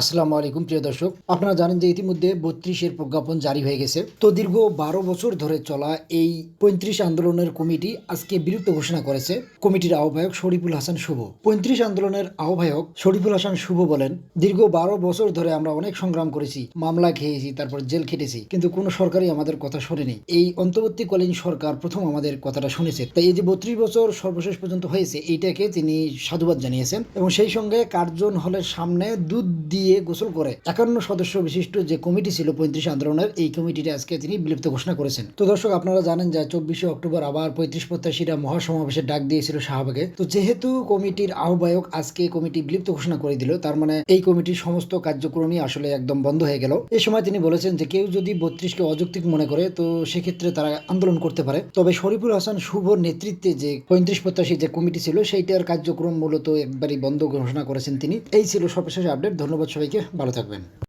আসসালামু আলাইকুম, প্রিয় দর্শক। আপনারা জানেন যে ইতিমধ্যে বত্রিশের প্রজ্ঞাপন জারি হয়ে গেছে। তো দীর্ঘ বারো বছর ধরে চলা এই পঁয়ত্রিশ আন্দোলনের কমিটি আজকে বিলুপ্ত ঘোষণা করেছে। কমিটির আহ্বায়ক শরীফুল হাসান শুভ। পঁয়ত্রিশ আন্দোলনের আহ্বায়ক শরীফুল হাসান শুভ বলেন, দীর্ঘ বারো বছর ধরে আমরা অনেক সংগ্রাম করেছি, মামলা খেয়েছি, তারপর জেল খেটেছি, কিন্তু কোনো সরকারই আমাদের কথা শোনেনি। এই অন্তর্বর্তীকালীন সরকার প্রথম আমাদের কথাটা শুনেছে। তাই এই যে বত্রিশ বছর সর্বশেষ পর্যন্ত হয়েছে, এইটাকে তিনি সাধুবাদ জানিয়েছেন এবং সেই সঙ্গে কার্জন হলের সামনে দুধ দিয়ে গোসল করে। একান্ন সদস্য বিশিষ্ট যে কমিটি ছিল পঁয়ত্রিশ আন্দোলনের, এই কমিটিটা আজকে তিনি বিলুপ্ত ঘোষণা করেছেন। তো দর্শক, আপনারা জানেন যে চব্বিশে অক্টোবর আবার পঁয়ত্রিশ প্রত্যাশীরা মহাসমাবেশের ডাক দিয়েছিল শাহবাগে। তো যেহেতু কমিটির আহ্বায়ক আজকে কমিটি বিলুপ্ত ঘোষণা করে দিল, তার মানে এই কমিটির সমস্ত কার্যক্রমই আসলে একদম বন্ধ হয়ে গেল। এই সময় তিনি বলেছেন যে কেউ যদি বত্রিশকে অযৌক্তিক মনে করে, তো সেক্ষেত্রে তারা আন্দোলন করতে পারে। তবে শরীফুল হাসান শুভর নেতৃত্বে যে পঁয়ত্রিশ প্রত্যাশী যে কমিটি ছিল, সেইটার কার্যক্রম মূলত একবারই বন্ধ ঘোষণা করেছেন তিনি। এই ছিল সর্বশেষ আপডেট। ধন্যবাদ সবাইকে ভালো থাকবেন।